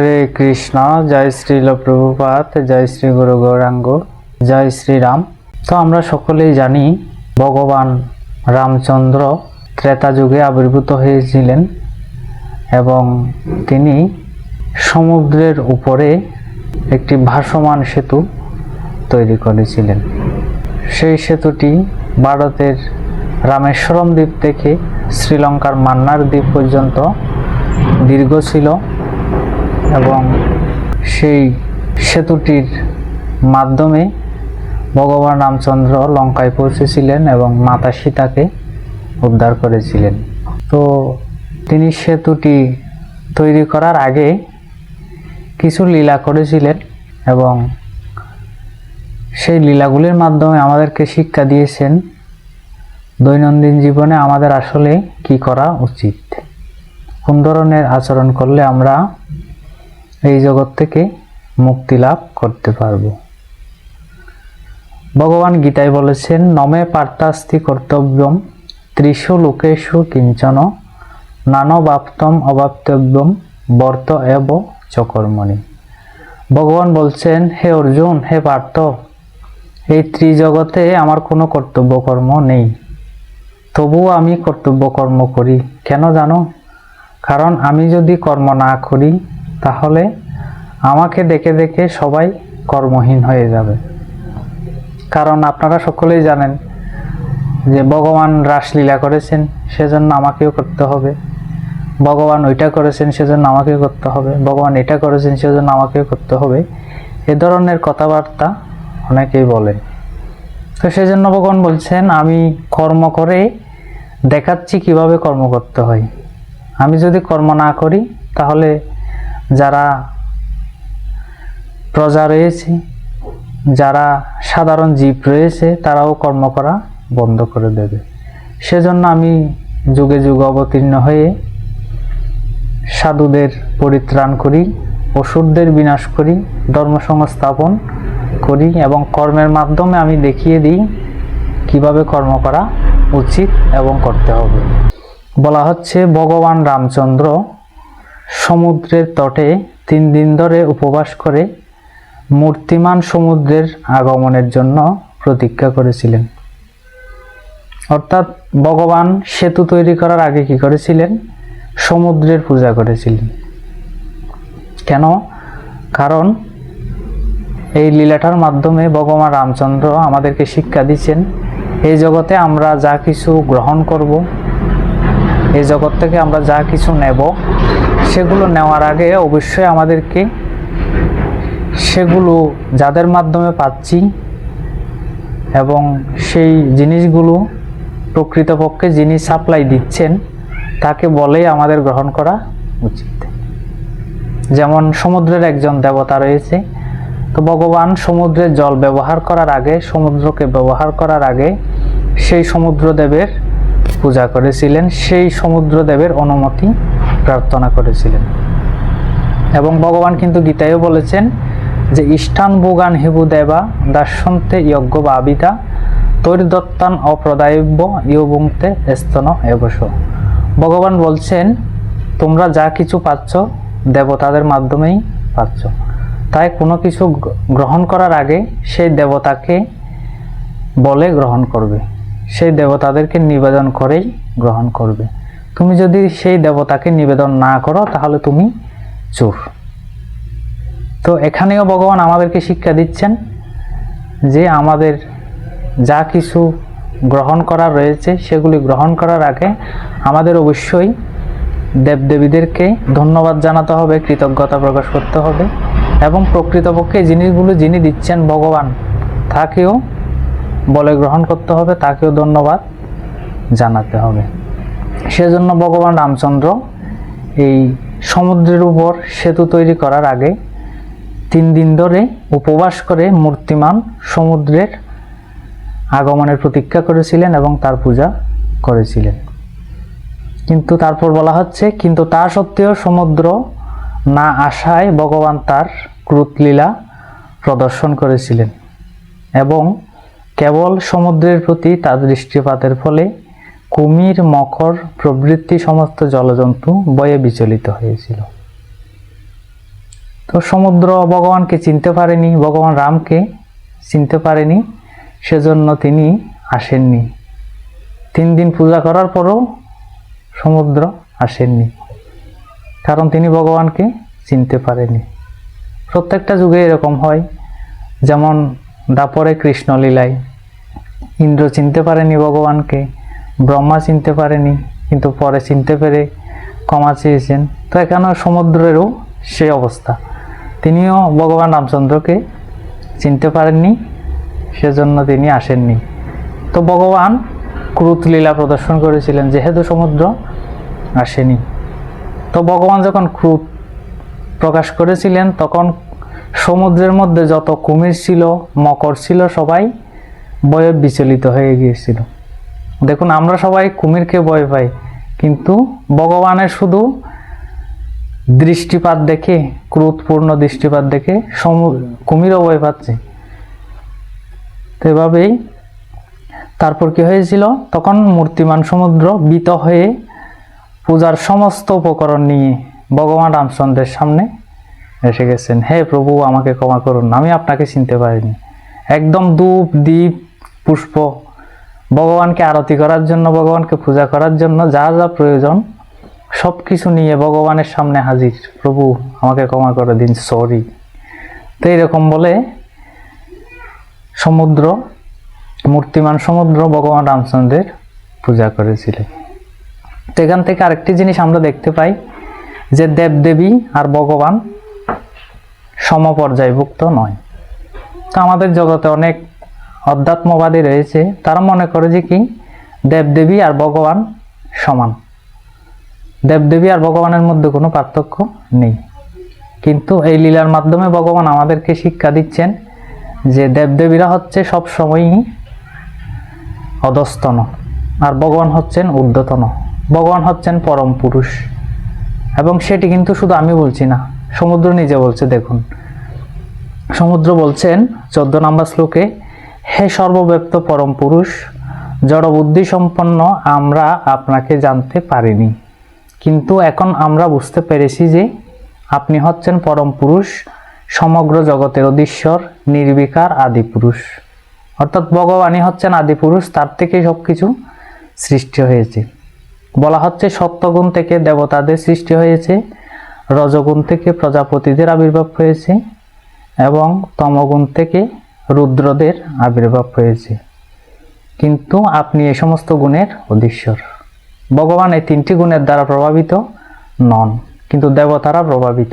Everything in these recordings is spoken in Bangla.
হরে কৃষ্ণ, জয় শ্রীল প্রভুপাত, জয় শ্রী গুরু গৌরাঙ্গ, জয় শ্রীরাম তো আমরা সকলেই জানি, ভগবান রামচন্দ্র ত্রেতা যুগে আবির্ভূত হয়েছিলেন এবং তিনি সমুদ্রের উপরে একটি ভাসমান সেতু তৈরি করেছিলেন। সেই সেতুটি ভারতের রামেশ্বরম দ্বীপ থেকে শ্রীলঙ্কার মান্নার দ্বীপ পর্যন্ত দীর্ঘ ছিল। এবং সেই সেতুটির মাধ্যমে ভগবান রামচন্দ্র লঙ্কায় পৌঁছেছিলেন এবং মাতা সীতাকে উদ্ধার করেছিলেন। তো তিনি সেতুটি তৈরি করার আগে কিছু লীলা করেছিলেন এবং সেই লীলাগুলির মাধ্যমে আমাদেরকে শিক্ষা দিয়েছেন, দৈনন্দিন জীবনে আমাদের আসলে কি করা উচিত। কোন ধরনের আচরণ করলে আমরা এই জগৎ থেকে মুক্তি লাভ করতে পারব। ভগবান গীতায় বলেছেন, নমে পার্থাস্তি কর্তব্যম ত্রিশু লোকেশু কিঞ্চন নানবাপ্তম অবাপ্তব্যম বর্ত এব চকর্মণি। ভগবান বলছেন, হে অর্জুন, হে পার্থ, এই ত্রিজগতে আমার কোনো কর্তব্য কর্ম নেই। তবুও আমি কর্তব্য কর্ম করি। কেন জানো? কারণ আমি যদি কর্ম না করি তাহলে আমাকে দেখে দেখে সবাই কর্মহীন হয়ে যাবে। কারণ আপনারা সকলেই জানেন যে ভগবান রাসলীলা করেছেন, সেজন্য আমাকেও করতে হবে। ভগবান ওইটা করেছেন, সেজন্য আমাকেও করতে হবে। ভগবান এটা করেছেন, সেজন্য আমাকেও করতে হবে। এ ধরনের কথাবার্তা অনেকেই বলে। তো সেজন্য ভগবান বলছেন, আমি কর্ম করে দেখাচ্ছি কীভাবে কর্ম করতে হয়। আমি যদি কর্ম না করি, তাহলে যারা প্রজা রয়েছে, যারা সাধারণ জীব রয়েছে, তারাও কর্ম করা বন্ধ করে দেবে। সেজন্য আমি যুগে যুগে অবতীর্ণ হয়ে সাধুদের পরিত্রাণ করি, অসুরদের বিনাশ করি, ধর্ম সংস্থাপন করি এবং কর্মের মাধ্যমে আমি দেখিয়ে দিই কীভাবে কর্ম করা উচিত এবং করতে হবে। বলা হচ্ছে, ভগবান রামচন্দ্র সমুদ্রের তটে তিন দিন ধরে উপবাস করে মূর্তিমান সমুদ্রের আগমনের জন্য প্রতীক্ষা করেছিলেন। অর্থাৎ ভগবান সেতু তৈরি করার আগে কি করেছিলেন? সমুদ্রের পূজা করেছিলেন। কেন? কারণ এই লীলাটার মাধ্যমে ভগবান রামচন্দ্র আমাদেরকে শিক্ষা দিচ্ছেন, এই জগতে আমরা যা কিছু গ্রহণ করব, এই জগৎ থেকে আমরা যা কিছু নেব সেগুলো নেওয়ার আগে অবশ্যই আমাদেরকে সেগুলো যাদের মাধ্যমে পাচ্ছি এবং সেই জিনিসগুলো প্রকৃতপক্ষে যিনি সাপ্লাই দিচ্ছেন, তাকে বলেই আমাদের গ্রহণ করা উচিত। যেমন সমুদ্রের একজন দেবতা রয়েছে, তো ভগবান সমুদ্রের জল ব্যবহার করার আগে, সমুদ্রকে ব্যবহার করার আগে সেই সমুদ্রদেবের পূজা করেছিলেন। সেই সমুদ্রদেবের অনুমতি প্রার্থনা করেছিলেন। এবং ভগবান কিন্তু গীতায়ও বলেছেন যে, ইষ্টান ভোগান হিবু দেবা দার্শন্তে যজ্ঞ বা আবিতা তৈর্দত্তান অপ্রদায়ব্য ইয়বুংতে স্তন এবস ভগবান বলছেন, তোমরা যা কিছু পাচ্ছ, দেবতাদের মাধ্যমেই পাচ্ছ। তাই কোনো কিছু গ্রহণ করার আগে সেই দেবতাকে বলে গ্রহণ করবে। সেই দেবতাদেরকে নিবেদন করেই গ্রহণ করবে। তুমি যদি সেই দেবতাকে নিবেদন না করো, তাহলে তুমি চোর। তো এখানেও ভগবান আমাদেরকে শিক্ষা দিচ্ছেন যে আমাদের যা কিছু গ্রহণ করা রয়েছে, সেগুলি গ্রহণ করার আগে আমাদের অবশ্যই দেবদেবীদেরকে ধন্যবাদ জানাতে হবে, কৃতজ্ঞতা প্রকাশ করতে হবে এবং প্রকৃতপক্ষে জিনিসগুলো যিনি দিচ্ছেন ভগবান, তাকেও বলে গ্রহণ করতে হবে, তাকেও ধন্যবাদ জানাতে হবে। সেজন্য ভগবান রামচন্দ্র এই সমুদ্রের উপর সেতু তৈরি করার আগে তিন দিন ধরে উপবাস করে মূর্তিমান সমুদ্রের আগমনের প্রতীক্ষা করেছিলেন এবং তার পূজা করেছিলেন। কিন্তু তারপর বলা হচ্ছে, কিন্তু তা সত্ত্বেও সমুদ্র না আসায় ভগবান তার ক্রুতলীলা প্রদর্শন করেছিলেন এবং কেবল সমুদ্রের প্রতি তার দৃষ্টিপাতের ফলে কুমির, মকর প্রভৃতি সমস্ত জলজন্তু বয়ে বিচলিত হয়েছিল। তো সমুদ্র ভগবানকে চিনতে পারেনি, ভগবান রামকে চিনতে পারেনি, সেজন্য তিনি আসেননি। তিন দিন পূজা করার পরও সমুদ্র আসেননি, কারণ তিনি ভগবানকে চিনতে পারেনি। প্রত্যেকটা যুগে এরকম হয়, যেমন দাপরে কৃষ্ণ লীলায় ইন্দ্র চিনতে পারেনি ভগবানকে ব্রহ্মা চিনতে পারেনি, কিন্তু পরে চিনতে পেরে ক্ষমা চেয়েছেন। তো এখানে সমুদ্রেরও সেই অবস্থা। তিনিও ভগবান রামচন্দ্রকে চিনতে পারেননি, সেজন্য তিনি আসেননি। তো ভগবান ক্রুত লীলা প্রদর্শন করেছিলেন, যেহেতু সমুদ্র আসেনি। তো ভগবান যখন ক্রুত প্রকাশ করেছিলেন, তখন সমুদ্রের মধ্যে যত কুমির ছিল, মকর ছিল, সবাই ভয়ে বিচলিত হয়ে গিয়েছিল। দেখুন, আমরা সবাই কুমিরকে ভয় পাই, কিন্তু ভগবানের শুধু দৃষ্টিপাত দেখে, ক্রোধপূর্ণ দৃষ্টিপাত দেখে সমু কুমিরও ভয় পাচ্ছে। তো এভাবেই তারপর কি হয়েছিল? তখন মূর্তিমান সমুদ্র বিত হয়ে পূজার সমস্ত উপকরণ নিয়ে ভগবান রামচন্দ্রের সামনে এসে গেছেন। হে প্রভু, আমাকে ক্ষমা করুন, আমি আপনাকে চিনতে পারিনি। একদম ধূপ, দ্বীপ, পুষ্প ভগবানকে আরতি করার জন্য, ভগবানকে পূজা করার জন্য যা যা প্রয়োজন সব কিছু নিয়ে ভগবানের সামনে হাজির। প্রভু, আমাকে ক্ষমা করে দিন সরি তো এইরকম বলে সমুদ্র, মূর্তিমান সমুদ্র, ভগবান রামচন্দ্রের পূজা করেছিলেন। তো এখান থেকে আরেকটি জিনিস আমরা দেখতে পাই, যে দেবদেবী আর ভগবান সমপর্যায়ভুক্ত নয়। তো আমাদের জগতে অনেক অধ্যাত্মবাদী রয়েছে, তারা মনে করে যে কি? দেবদেবী আর ভগবান সমান। দেবদেবী আর ভগবানের মধ্যে কোনো পার্থক্য নেই। কিন্তু এই লীলার মাধ্যমে ভগবান আমাদেরকে শিক্ষা দিচ্ছেন যে দেবদেবীরা হচ্ছে সব সময়ই অধস্তন আর ভগবান হচ্ছেন ঊর্ধ্বতন। ভগবান হচ্ছেন পরম পুরুষ। এবং সেটি কিন্তু শুধু আমি বলছি না, সমুদ্র নিজে বলছে, দেখুন। সমুদ্র বলছেন, চোদ্দ নম্বর শ্লোকে হে সর্বব্যাপ্ত পরম পুরুষ জড়বুদ্ধি সম্পন্ন আমরা আপনাকে জানতে পারিনি। কিন্তু এখন আমরা বুঝতে পেরেছি যে আপনি হচ্ছেন পরম পুরুষ, সমগ্র জগতের অধীশ্বর, নির্বিকার আদি পুরুষ। অর্থাৎ ভগবানই হচ্ছেন আদি পুরুষ, তার থেকেই সব কিছু সৃষ্টি হয়েছে। বলা হচ্ছে সত্যগুণ থেকে দেবতাদের সৃষ্টি হয়েছে, রজগুণ থেকে প্রজাপতিদের আবির্ভাব হয়েছে এবং তমগুণ থেকে রুদ্রদের আবির্ভাব হয়েছে। কিন্তু আপনি এই সমস্ত গুণের অধীশ্বর। ভগবান এই তিনটি গুণের দ্বারা প্রভাবিত নন, কিন্তু দেবতারা প্রভাবিত।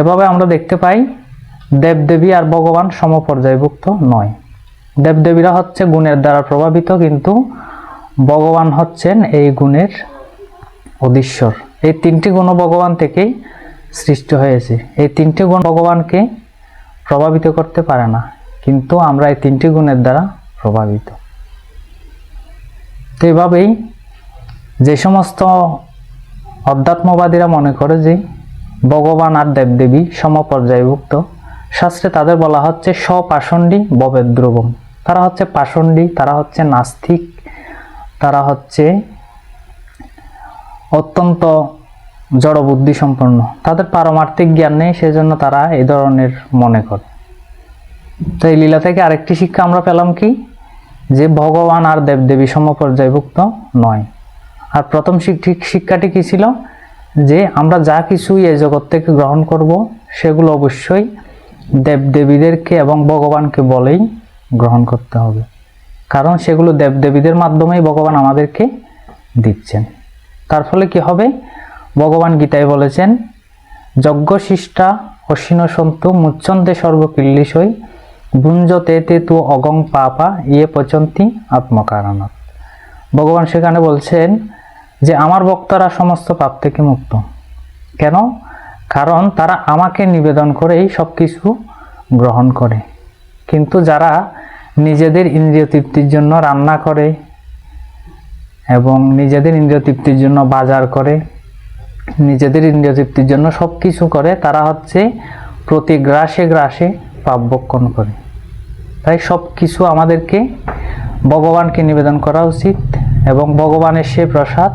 এভাবে আমরা দেখতে পাই, দেবদেবী আর ভগবান সমপর্যায়ভুক্ত নয়। দেবদেবীরা হচ্ছে গুণের দ্বারা প্রভাবিত, কিন্তু ভগবান হচ্ছেন এই গুণের অধীশ্বর। এই তিনটি গুণ ভগবান থেকেই সৃষ্টি হয়েছে। এই তিনটি গুণ ভগবানকে প্রভাবিত করতে পারে না, কিন্তু আমরা এই তিনটি গুণের দ্বারা প্রভাবিত। তো এভাবেই যে সমস্ত অধ্যাত্মবাদীরা মনে করে যে ভগবান আর দেবদেবী সমপর্যায়ভুক্ত, শাস্ত্রে তাদের বলা হচ্ছে স্বপাষণ্ডী ববেদ ধ্রুবম তারা হচ্ছে পাষণ্ডী, তারা হচ্ছে নাস্তিক, তারা হচ্ছে অত্যন্ত জড়বুদ্ধি সম্পন্ন তাদের পারমার্থিক জ্ঞান নেই, সেজন্য তারা এই ধরনের মনে করে। তো এই লীলা থেকে আরেকটি শিক্ষা আমরা পেলাম কি? যে ভগবান আর দেবদেবী সমপর্যায়ভুক্ত নয়। আর প্রথম শিক্ষাটি কি ছিল? যে আমরা যা কিছুই এই জগৎ থেকে গ্রহণ করব, সেগুলো অবশ্যই দেবদেবীদেরকে এবং ভগবানকে বলেই গ্রহণ করতে হবে। কারণ সেগুলো দেবদেবীদের মাধ্যমেই ভগবান আমাদেরকে দিচ্ছেন। তার ফলে কি হবে? ভগবান গীতায় বলেছেন যজ্ঞ শিষ্টা অশ্বিন সন্তু মুচ্ছন্তে সর্বকিল্লিশই, ভুঞ্জতে তে তু অগং পাপা ইয়ে পচন্তি আত্মকারণত ভগবান সেখানে বলছেন যে, আমার ভক্তরা সমস্ত পাপ থেকে মুক্ত। কেন? কারণ তারা আমাকে নিবেদন করেই সব কিছু গ্রহণ করে। কিন্তু যারা নিজেদের ইন্দ্রিয় তৃপ্তির জন্য রান্না করে এবং নিজেদের ইন্দ্রিয় তৃপ্তির জন্য বাজার করে নিজেদের ইন্দ্রিয় তৃপ্তির জন্য সব কিছু করে, তারা হচ্ছে প্রতি গ্রাসে গ্রাসে পাপ বক্ষণ করে। তাই সব কিছু আমাদেরকে ভগবানকে নিবেদন করা উচিত এবং ভগবানের সে প্রসাদ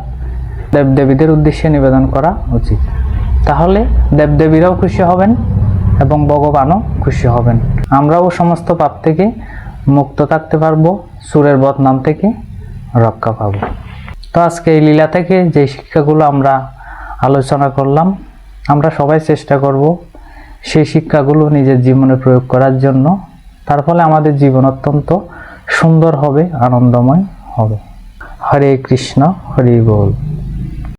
দেবদেবীদের উদ্দেশ্যে নিবেদন করা উচিত। তাহলে দেবদেবীরাও খুশি হবেন এবং ভগবানও খুশি হবেন। আমরাও সমস্ত পাপ থেকে মুক্ত থাকতে পারব, সুরের বদনাম থেকে রক্ষা পাবো। তো আজকে এই লীলা থেকে যে শিক্ষাগুলো আমরা আলোচনা করলাম। আমরা সবাই চেষ্টা করব সেই শিক্ষাগুলো নিজের জীবনে প্রয়োগ করার জন্য। তার ফলে আমাদের জীবন অত্যন্ত সুন্দর হবে, আনন্দময় হবে। হরে কৃষ্ণ, হরি বল।